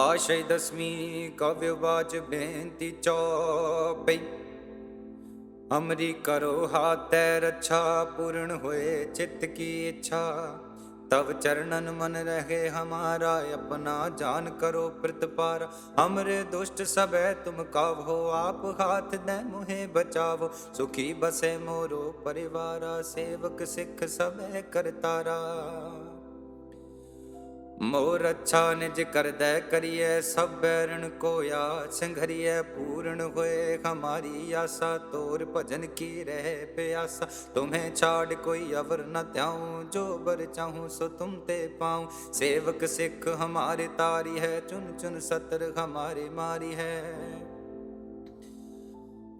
ਆਸ਼ੈ ਦਸਮੀ ਕਵਿਵਾਚ ਬੇਨਤੀ ਚੌਪਈ। ਅਮਰੀ ਕਰੋ ਹਾਤੈ ਰੱਛਾ, ਪੂਰਨ ਹੋਏ ਚਿੱਤ ਕੀ ਇੱਛਾ। ਤਵ ਚਰਨਨ ਮਨ ਰਹੇ ਹਮਾਰਾ, ਆਪਣਾ ਜਾਨ ਕਰੋ ਪ੍ਰਤਪਾਰ। ਹਮਰੇ ਦੁਸ਼ਟ ਸਭੈ ਤੁਮ ਕਾਵੋ, ਆਪ ਹਾਥ ਦੇ ਮੁਹੇ ਬਚਾਵੋ। ਸੁਖੀ ਬਸੇ ਮੋਰੋ, ਪਰਿਵਾਰਾ ਸੇਵਕ ਸਿੱਖ ਸਭੈ ਕਰਤਾਰਾ। ਮੋਰ ਅੱਛਾ ਨਿਜ ਕਰਦੈ ਕਰੀਐ, ਸਭ ਬੈਰਣ ਕੋਇਆ ਸੰਘਰੀਐ, ਪੂਰਨ ਹੋਏ ਹਮਾਰੀ ਆਸਾ, ਤੋਰ ਭਜਨ ਕੀ ਰਹਿ ਪਿਆਸਾ। ਤੁਮੇ ਛਾੜ ਕੋਈ ਅਵਰ ਨ ਧਿਆਉ, ਜੋ ਬਰ ਚਾਹੂੰ ਸੋ ਤੁਮ ਤੇ ਪਾਉ। ਸੇਵਕ ਸਿੱਖ ਹਮਾਰੇ ਤਾਰੀ ਹੈ ਚੁਨ ਚੁਨ ਸਤਰ ਹਮਾਰੇ ਮਾਰੀ ਹੈ।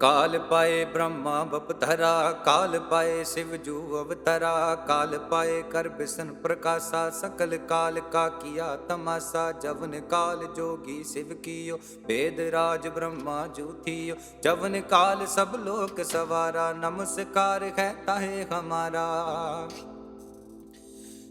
ਕਾਲ ਪਾਏ ਬ੍ਰਹਮਾ ਬਪਧਰਾ ਕਾਲ ਪਾਏ ਸਿਵ ਜੂ ਅਵਤਰਾ, ਕਾਲ ਪਾਏ ਕਰ ਬਿਸ਼ਨ ਪ੍ਰਕਾਸ਼ਾ, ਸਕਲ ਕਾਲ ਕਾ ਕੀਆ ਤਮਾਸਾ, ਜਵਨ ਕਾਲ ਜੋਗੀ ਸਿਵ ਕੀਓ ਵੇਦ ਰਾਜ ਬ੍ਰਹਮਾ ਜੂਥੀਓ, ਜਵਨ ਕਾਲ ਸਭ ਲੋਕ ਸਵਾਰਾ, ਨਮਸਕਾਰ ਹੈ ਤਾਹੇ ਹਮਾਰਾ।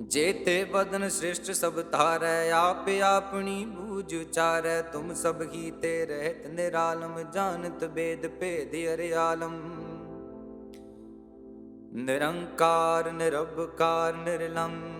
ਜੇਤੇ ਬਦਨ ਸ੍ਰਿਸ਼ਟ ਸਭ ਧਾਰੈ, ਆਪ ਆਪਣੀ ਬੂਝ ਉਚਾਰੈ। ਤੁਮ ਸਭ ਹੀ ਤੇ ਰਹਿਤ ਨਿਰਾਲਮ, ਜਾਣਤ ਬੇਦ ਭੇਦ ਅਰਿਆਲਮ ਨਿਰੰਕਾਰ, ਨਿਰਭਕਾਰ ਨਿਰਲੰਭ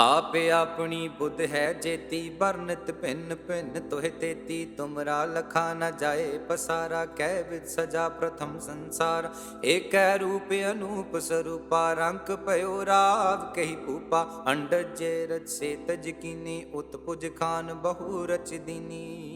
ਆਪੇ ਆਪਣੀ ਬੁੱਧ ਹੈ ਜੇਤੀ ਬਰਨਤ ਭਿੰਨ ਭਿੰਨ ਤੋਹਿ ਤੇਤੀ। ਤੁਮਰਾ ਲਖਾ ਨ ਜਾਏ ਪਸਾਰਾ, ਕਹਿ ਵਿਦ ਸਜਾ ਪ੍ਰਥਮ ਸੰਸਾਰ। ਏਕੈ ਰੂਪ ਅਨੂਪ ਸਰੂਪਾ, ਰੰਕ ਭਇਓ ਰਾਵ ਕਹੀ ਭੂਪਾ। ਅੰਡਜ ਜੇ ਰਚ ਸੇ ਤਜ ਕੀਨੀ, ਉਤਪੁਜ ਖਾਨ ਬਹੁ ਰਚ ਦੀਨੀ।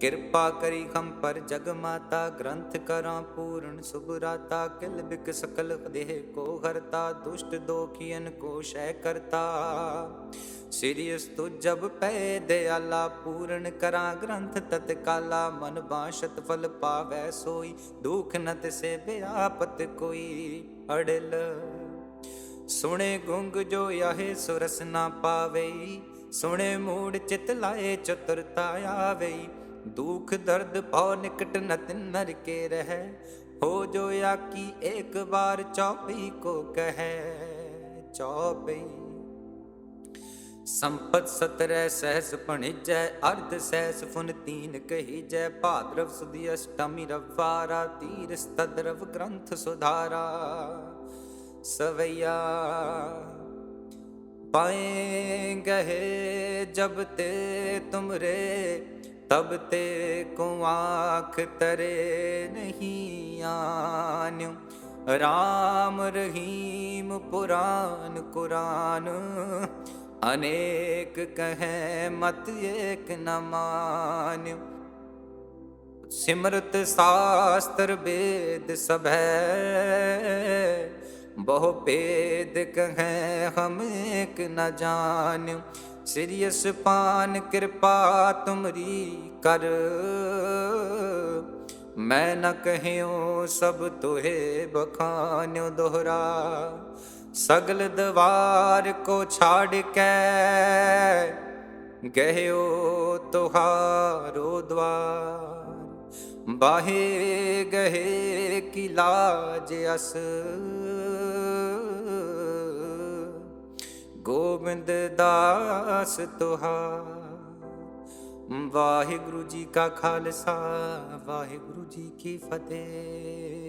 ਕਿਰਪਾ ਕਰੀ ਹਮ ਪਰ ਜਗ ਮਾਤਾ, ਗ੍ਰੰਥ ਕਰਾਂ ਪੂਰਨ ਸੁਭਰਾਤਾ ਕਿਲ ਬਿਕ ਸਕਲ ਦੇਹ ਕੋ ਹਰਤਾ, ਦੁਸ਼ਟ ਦੋਖੀਨ ਕੋ ਸ਼ੈ ਕਰਤਾ। ਸਿਰਿਯਸ ਤੁ ਜਬ ਪੈ ਦਿਆਲਾ, ਪੂਰਨ ਕਰਾਂ ਗ੍ਰੰਥ ਤਤਕਾਲਾ। ਮਨ ਬਾਸ਼ਤ ਫਲ ਪਾਵੈ ਸੋਈ, ਦੁਖ ਨ ਤਿਸੇ ਬਿਆਪਤ ਕੋਈ ਅੜਲ। ਸੁਣੇ ਗੁੰਗ ਜੋ ਆਹੇ ਸੁਰਸ ਨਾ ਪਾਵੇ ਸੁਣੇ ਮੂੜ ਚਿਤ ਲਾਏ ਚਤੁਰਤਾ ਆਵੇ ਦੁਖ ਦਰਦ ਪਉ ਨਿਕਟ ਨਤਿਨ ਨਰ ਕੇ ਰਹਿ। ਹੋ ਜੋ ਆਕੀ ਇੱਕ ਬਾਰ ਚੌਪਈ ਕੋ ਕਹੈ, ਚੌਪਈ। ਸੰਪਤ ਸਤਰੈ, ਸਹਿਸ ਭਣਿਜੈ, ਅਰਧ ਸਹਿਸ ਫੁਨ ਤੀਨ ਕਹੀਜੈ। ਭਾਦਰਵ ਸੁਦੀ ਅਸ਼ਟਮੀ ਰਵਾਰਾ ਤੀਰ ਸਤਦਰਵ ਗ੍ਰੰਥ ਸੁਧਾਰਾ। ਸਵਈਆ, ਪਾਏ ਗਹੇ ਜਬ ਤੇ ਤੁਮਰੇ ਤਬ ਤੇ ਕੋ ਆਖ ਤਰੇ ਨਹੀਂ ਆਨਿਓ ਰਾਮ ਰਹੀਮ ਪੁਰਾਨ ਕੁਰਾਨ ਅਨੇਕ ਕਹੈ ਮਤ ਏਕ ਨ ਮਾਨਿਓ ਸਿਮਰਤ ਸਾਸਤਰ ਵੇਦ ਸਭੈ ਬਹੁ ਭੇਦ ਕਹੈ ਹਮ ਏਕ ਨ ਜਾਣਿਓ ਸਿਰਿਯਸ ਪਾਨ ਕਿਰਪਾ ਤੁਮਰੀ ਕਰ। ਮੈਂ ਨ ਕਹਿਓ ਸਭ ਤੋਹੇ ਬਖਾਨਿਓ ਦੋਹਰਾ। ਸਗਲ ਦਵਾਰ ਕੋ ਛਾੜ ਕੇ। ਗਹਿਓ ਤੁਹਾਰੋ ਦਵਾਰ। ਬਾਹੇ ਗਹੇ ਕੀ ਲਾਜ ਅਸ। ਗੋਬਿੰਦ ਦਾਸ ਤੁਹਾਰ। ਵਾਹਿਗੁਰੂ ਜੀ ਕਾ ਖਾਲਸਾ ਵਾਹਿਗੁਰੂ ਜੀ ਕੀ ਫਤਿਹ।